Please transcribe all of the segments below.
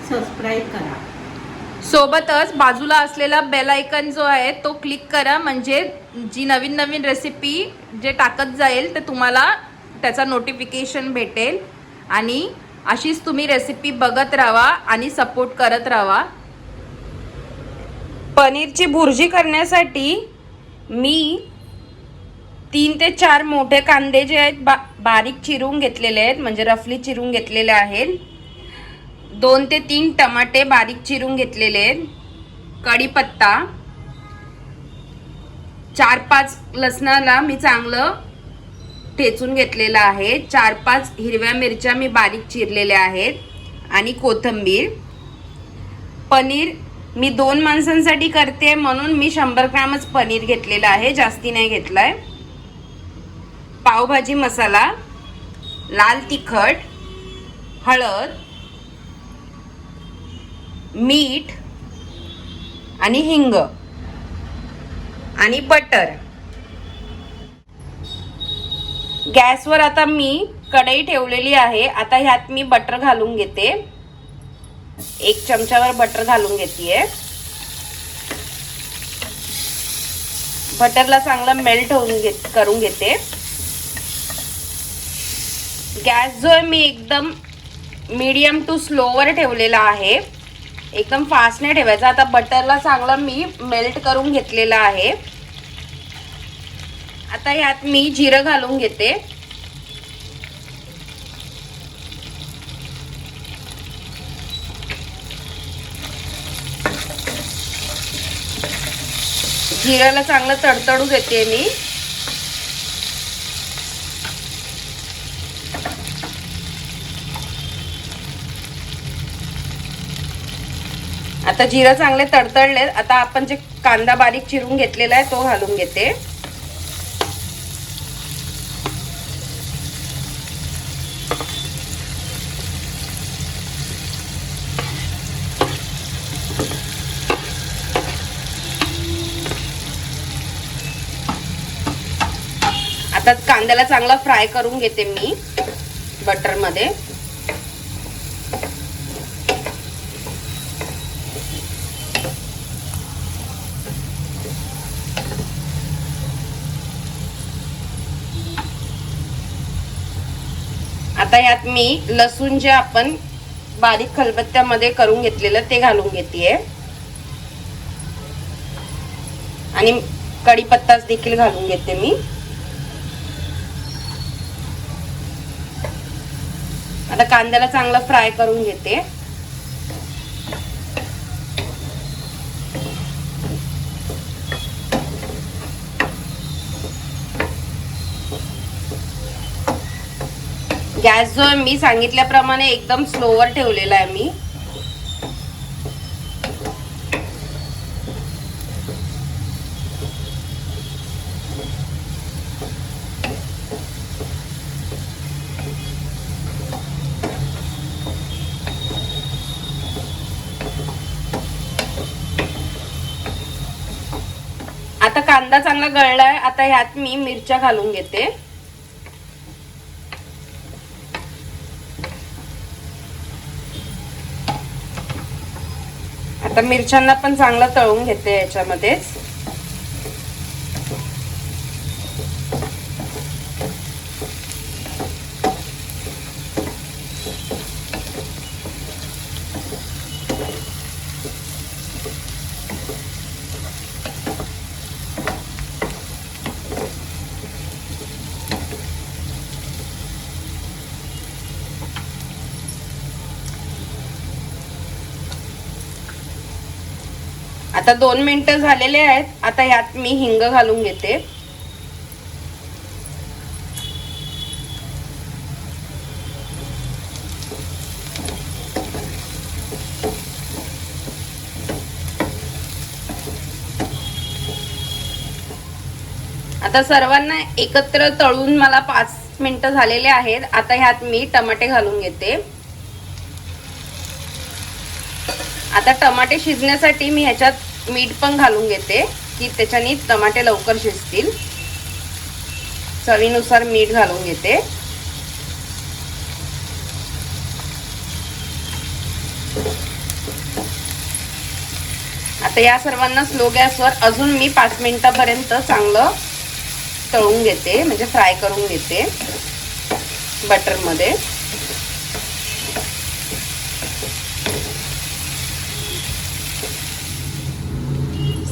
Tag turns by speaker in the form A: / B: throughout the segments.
A: Subscribe करा
B: सोबतच बाजूला असलेला बेल आयकन जो आहे तो क्लिक करा. म्हणजे जी नवीन नवीन रेसिपी जे टाकत जाईल ते तुम्हाला त्याचा नोटिफिकेशन भेटेल. आणि अशीच तुम्ही रेसिपी बघत राहा आणि सपोर्ट करत राहा. पनीरची भुर्जी करण्यासाठी मी तीन ते चार मोठे कांदे जे आहेत बा बारीक चिरून घेतलेले आहेत म्हणजे रफली चिरून घेतलेले आहेत. दोन ते तीन टमाटे बारीक चिरून घेतलेले आहेत. कढीपत्ता चार पाच लसणाला मी चांगलं ठेचून घेतलेलं आहे. चार पाच हिरव्या मिरच्या मी बारीक चिरलेल्या आहेत. आणि कोथिंबीर. पनीर मी दोन माणसांसाठी करते म्हणून मी शंभर ग्रामच पनीर घेतलेलं आहे. जास्ती नाही घेतलं आहे पावभाजी मसाला. लाल तिखट. हळद. मीठ आणि हिंग आणि बटर. गॅसवर आता मी कढई ठेवलेली आहे. आता ह्यात मी बटर घालून घेते. एक चमच्यावर बटर घालून घेते बटरला चांगलं मेल्ट होऊन घेत करून घेते. गॅस जो आहे मी एकदम मीडियम टू स्लोवर ठेवलेला आहे. एकदम फास्ट नाही ठेवायचं. आता बटरला चांगलं मी मेल्ट करून घेतलेलं आहे. आता यात मी जिरं घालून घेते. जिऱ्याला चांगलं तडतडू देते मी. आता जिरं चांगले तडतडले आता आपण जे कांदा बारीक चिरून घेतलेला आहे तो घालून घेते. आता कांद्याला चांगला फ्राय करून घेते मी बटरमध्ये. आता यात मी लसूण जे आपण बारीक खलबत्त्यामध्ये करून घेतलेलं ते घालून घेते आणि कढीपत्ताच देखील घालून घेते मी. आता कांद्याला चांगला फ्राय करून घेते. गॅस जो आहे मी सांगितल्याप्रमाणे एकदम स्लोवर ठेवलेला आहे मी. आता कांदा चांगला गळलाय आता ह्यात मी मिरच्या घालून घेते. आता मिरच्यांना पण चांगलं तळून घेते याच्यामध्येच. आता दोन मिनिटं झालेले आहेत. आता यात मी हिंग घालून घेते. आता सर्वांना एकत्र तळून मला पाच मिनिटं झालेले आहेत. आता ह्यात मी टमाटे घालून घेते. आता टमाटे शिजण्यासाठी मी ह्याच्यात मीठ पण घालून घेते की त्याच्याने टमाटे लवकर शिजतील. चवीनुसार मीठ घालून घेते. आता या सर्वांना स्लो गॅसवर अजून मी पाच मिनिटापर्यंत चांगलं तळून घेते म्हणजे फ्राय करून घेते बटरमध्ये.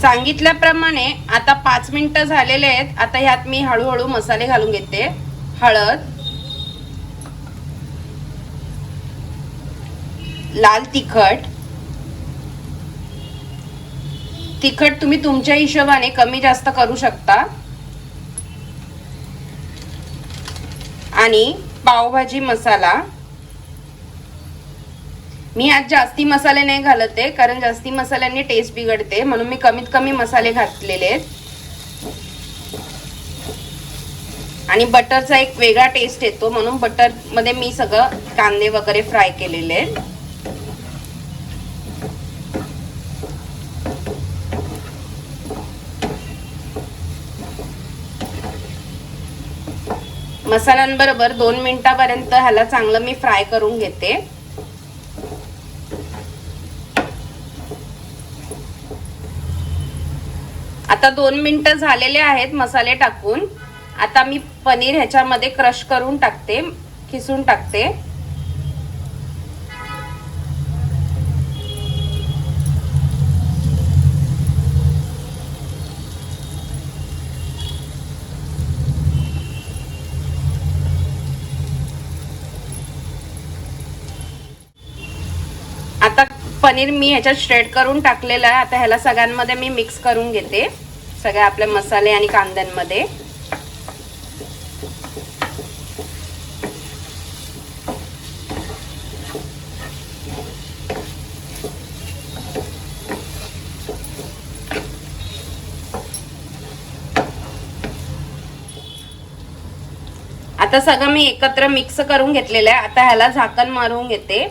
B: सांगितल्याप्रमाणे आता पाच मिनटं झालेले आहेत. आता ह्यात मी हळूहळू मसाले घालून घेते. हळद लाल तिखट. तिखट तुम्ही तुमच्या हिशोबाने कमी जास्त करू शकता. आणि पावभाजी मसाला. मी आज जास्ती मसाले नाही घालत आहे कारण जास्ती मसाल्यांनी टेस्ट बिघडते. म्हणून मी कमीत कमी मसाले घातलेले आहेत. आणि बटरचा एक वेगळा टेस्ट येतो म्हणून बटरमध्ये मी सगळं कांदे वगैरे फ्राय केलेले आहेत. मसाल्यांबरोबर दोन मिनिटापर्यंत ह्याला चांगलं मी फ्राय करून घेते. आता दोन मिनिटं झालेले आहेत मसाले टाकून. आता मी पनीर ह्याच्यामध्ये क्रश करून टाकते खिसून टाकते. आता पनीर मी ह्याच्यात श्रेड करून टाकलेलं आहे. आता ह्याला सगळ्यांमध्ये मी मिक्स करून घेते. सगळ्या आपले मसाले आणि कांद्यांमध्ये. आता सगळं मी एकत्र मिक्स करून घेतलेलं आहे. आता ह्याला झाकण मारून घेते.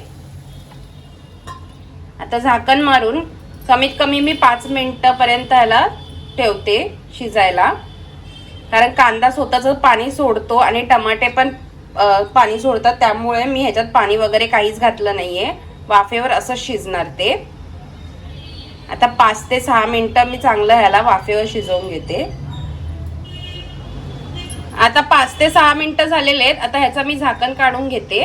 B: आता झाकण मारून कमीत कमी मी पाच मिनिटापर्यंत ह्याला ठेवते शिजायला. कारण कांदा स्वतःच पाणी सोडतो आणि टमाटे पण पाणी सोडतात. त्यामुळे मी ह्याच्यात पाणी वगैरे काहीच घातलं नाहीये. वाफेवर असं शिजणार ते. आता पाच ते सहा मिनिटं मी चांगलं ह्याला वाफेवर शिजवून घेते. आता पाच ते सहा मिनिटं झालेले आहेत. आता ह्याचं मी झाकण काढून घेते.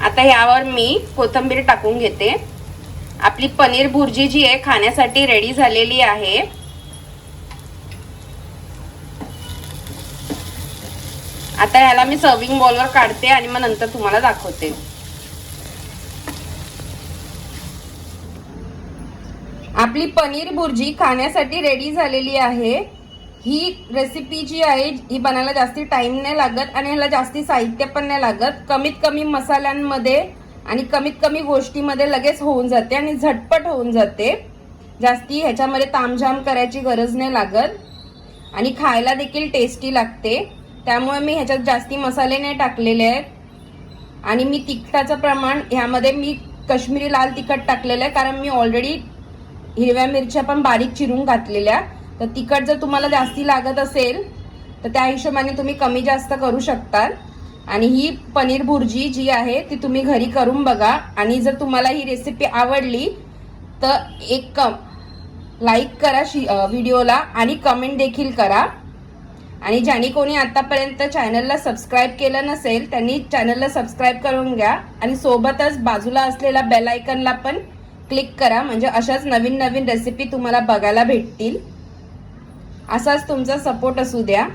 B: आता ह्यावर मी कोथिंबीर टाकून घेते. आपली पनीर भुर्जी जी आहे खाण्यासाठी रेडी झालेली आहे. आता ह्याला मी सर्विंग बॉलवर काढते आणि मग नंतर तुम्हाला दाखवते. आपली पनीर भुर्जी खाण्यासाठी रेडी झालेली आहे. ही रेसिपी जी आहे ही बनायला जास्ती टाईम नाही लागत आणि ह्याला जास्ती साहित्य पण नाही लागत. कमीत कमी मसाल्यांमध्ये आणि कमीत कमी गोष्टीमध्ये लगेच होऊन जाते आणि झटपट होऊन जाते. जास्ती ह्याच्यामध्ये तामझाम करायची गरज नाही लागत. आणि खायला देखील टेस्टी लागते. त्यामुळे मी ह्याच्यात जास्ती मसाले नाही टाकलेले आहेत. आणि मी तिखटाचं प्रमाण ह्यामध्ये मी कश्मीरी लाल तिखट टाकलेलं आहे. कारण मी ऑलरेडी हिरव्या मिरच्या पण बारीक चिरून घातलेल्या. तर तिखट जर तुम्हाला जास्ती लागत असेल तर त्या हिशोबाने तुम्ही कमी जास्त करू शकता आणि ही पनीर भुर्जी जी आहे ती तुम्ही घरी करून बघा. आणि जर तुम्हाला ही रेसिपी आवडली तर एक कम लाईक करा शी व्हिडिओला आणि कमेंट देखील करा. आणि ज्यांनी कोणी आतापर्यंत चॅनलला सबस्क्राईब केलं नसेल त्यांनी चॅनलला सबस्क्राईब करून घ्या. आणि सोबतच बाजूला असलेला बेल आयकनला पण क्लिक करा. म्हणजे अशाच नवीन नवीन रेसिपी तुम्हाला बघायला भेटतील. असाच तुमचा सपोर्ट असू द्या.